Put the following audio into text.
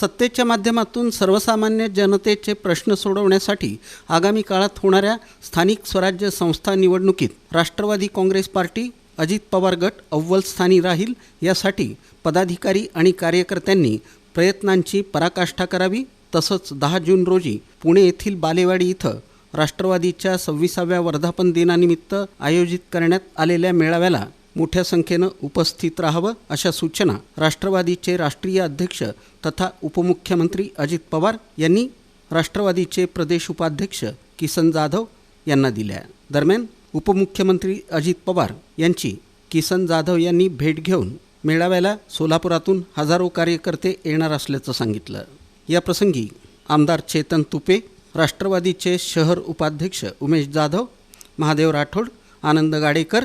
सत्तेच्या माध्यमातून सर्वसामान्य जनतेचे प्रश्न सोडवण्यासाठी आगामी काळात होणाऱ्या स्थानिक स्वराज्य संस्था निवडणुकीत राष्ट्रवादी काँग्रेस पार्टी अजित पवार गट अव्वल स्थानी राहील यासाठी पदाधिकारी आणि कार्यकर्त्यांनी प्रयत्नांची पराकाष्ठा करावी. तसंच दहा जून रोजी पुणे येथील बालेवाडी इथं राष्ट्रवादीच्या सव्वीसाव्या वर्धापन दिनानिमित्त आयोजित करण्यात आलेल्या मेळाव्याला मोठ्या संख्येनं उपस्थित राहावं अशा सूचना राष्ट्रवादीचे राष्ट्रीय अध्यक्ष तथा उपमुख्यमंत्री अजित पवार यांनी राष्ट्रवादीचे प्रदेश उपाध्यक्ष किसन जाधव यांना दिल्या. दरम्यान उपमुख्यमंत्री अजित पवार यांची किसन जाधव यांनी भेट घेऊन मेळाव्याला सोलापुरातून हजारो कार्यकर्ते येणार असल्याचं सांगितलं. या प्रसंगी आमदार चेतन तुपे राष्ट्रवादीचे शहर उपाध्यक्ष उमेश जाधव महादेव राठोड आनंद गाडेकर